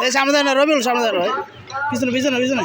এই সামনে দেয় না রবিউল সামনে দেয় ভাই পিছনে পিছনে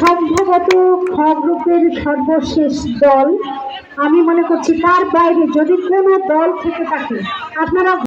সম্ভবত খবরকের সর্বশেষ দল। আমি মনে করছি তার বাইরে যদি কোনো দল থেকে থাকে, আপনারা